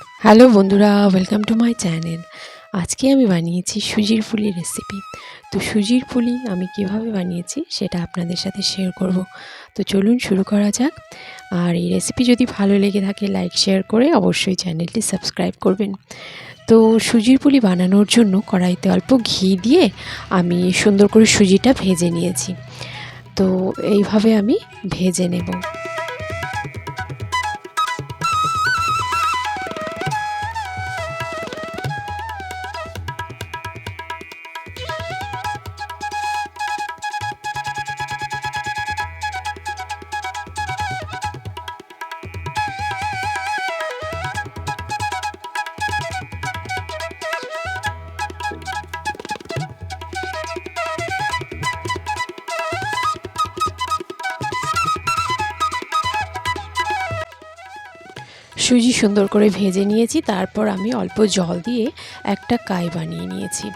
Hello বন্ধুরা welcome to my channel আজকে আমি বানিয়েছি সুজির পুলির রেসিপি তো সুজির পুলি আমি কীভাবে বানিয়েছি সেটা আপনাদের সাথে শেয়ার করব। তো চলুন শুরু করা যাক। আর এই রেসিপি যদি ভালো লেগে থাকে লাইক শেয়ার করে অবশ্যই চ্যানেলটি সাবস্ক্রাইব করবেন। তো সুজির পুলি বানানোর জন্য কড়াইতে অল্প ঘি দিয়ে আমি সুন্দর করে সুজিটা ভেজে নিয়েছি। তো এইভাবে আমি ভেজে নেব। সুজি সুন্দর করে ভেজে নিয়েছি, তারপর আমি অল্প জল দিয়ে একটা কাই বানিয়ে নিয়েছি।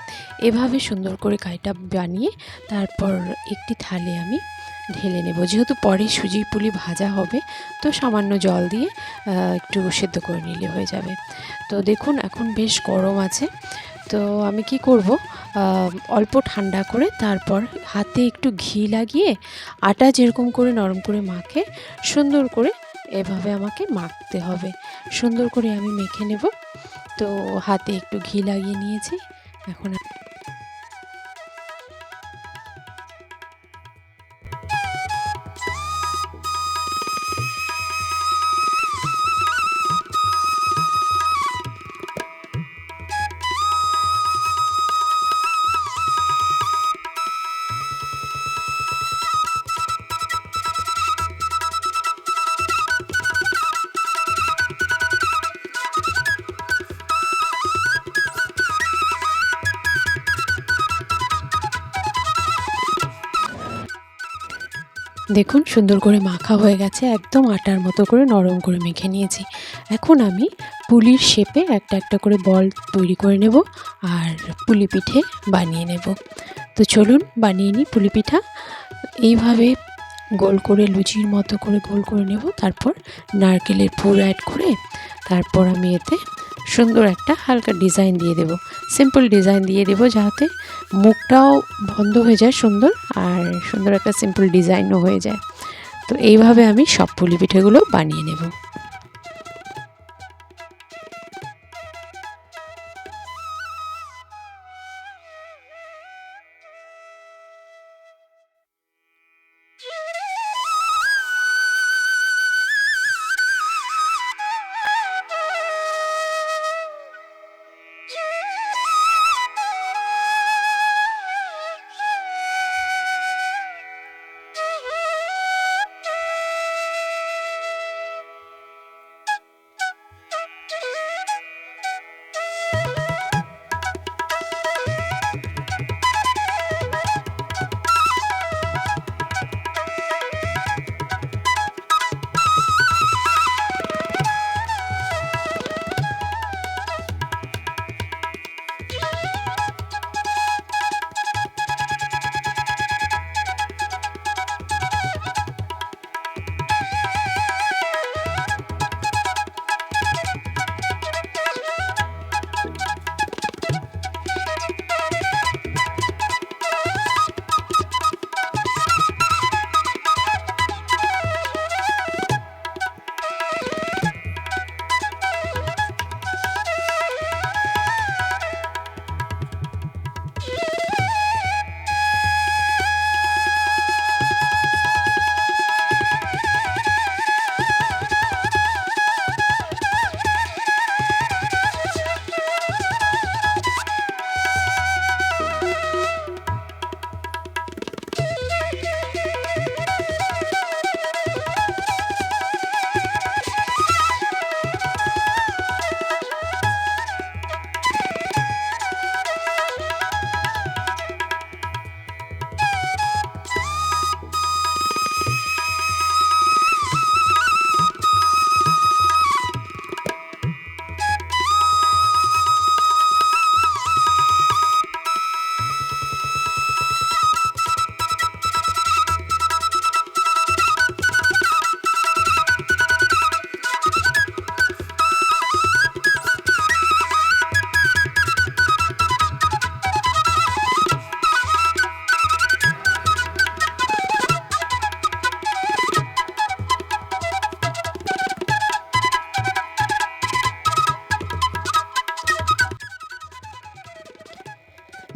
এভাবে সুন্দর করে কাইটা বানিয়ে তারপর একটি থালে আমি ঢেলে নেব। যেহেতু পরে সুজির পুলি ভাজা হবে, তো সামান্য জল দিয়ে একটু সেদ্ধ করে নিলে হয়ে যাবে। তো দেখুন, এখন বেশ গরম আছে। তো আমি কি করব? অল্প ঠান্ডা করে তারপর হাতে একটু ঘি লাগিয়ে আটা যেরকম করে নরম করে মাখে, সুন্দর করে এভাবে আমাকে মাখতে হবে। সুন্দর করে আমি মেখে নেব। তো হাতে একটু ঘি লাগিয়ে নিয়েছি। এখন দেখুন, সুন্দর করে মাখা হয়ে গেছে, একদম আটার মতো করে নরম করে মেখে নিয়েছি। এখন আমি পুলির শেপে একটা একটা করে বল তৈরি করে নেব আর পুলি পিঠে বানিয়ে নেব। তো চলুন, বানিয়ে নিই পুলি পিঠা। এইভাবে গোল করে, লুচির মতো করে গোল করে নেব। তারপর নারকেলের পুর অ্যাড করে, তারপর আমি এতে সুন্দর একটা হালকা ডিজাইন দিয়ে দেব। সিম্পল ডিজাইন দিয়ে দেব যাতে মুখটাও বন্ধ হয়ে যায় সুন্দর আর সুন্দর একটা সিম্পল ডিজাইনও হয়ে যায়। তো এইভাবে আমি সব পুলি পিঠেগুলো বানিয়ে নেব।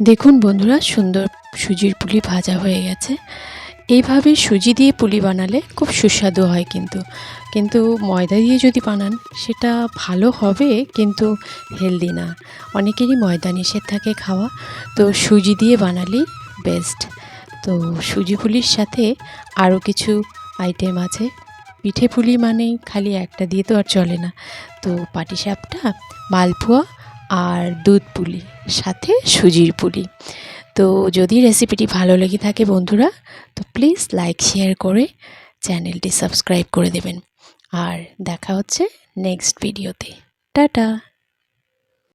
দেখুন বন্ধুরা, সুন্দর সুজির পুলি ভাজা হয়ে গেছে। এইভাবে সুজি দিয়ে পুলি বানালে খুব সুস্বাদু হয় কিন্তু। কিন্তু ময়দা দিয়ে যদি বানান, সেটা ভালো হবে কিন্তু হেলদি না। অনেকেরই ময়দা নিষেধ থাকে খাওয়া, তো সুজি দিয়ে বানালেই বেস্ট তো সুজি পুলির সাথে আরও কিছু আইটেম আছে। পিঠে পুলি মানেই খালি একটা দিয়ে তো আর চলে না। তো পাটিসাপটা, মালপোয়া আর দুধ পুলি, সাথে সুজির পুলি। তো যদি রেসিপিটি ভালো লেগে থাকে বন্ধুরা, তো প্লিজ লাইক শেয়ার করে চ্যানেলটি সাবস্ক্রাইব করে দেবেন। আর দেখা হচ্ছে নেক্সট ভিডিওতে টাটা!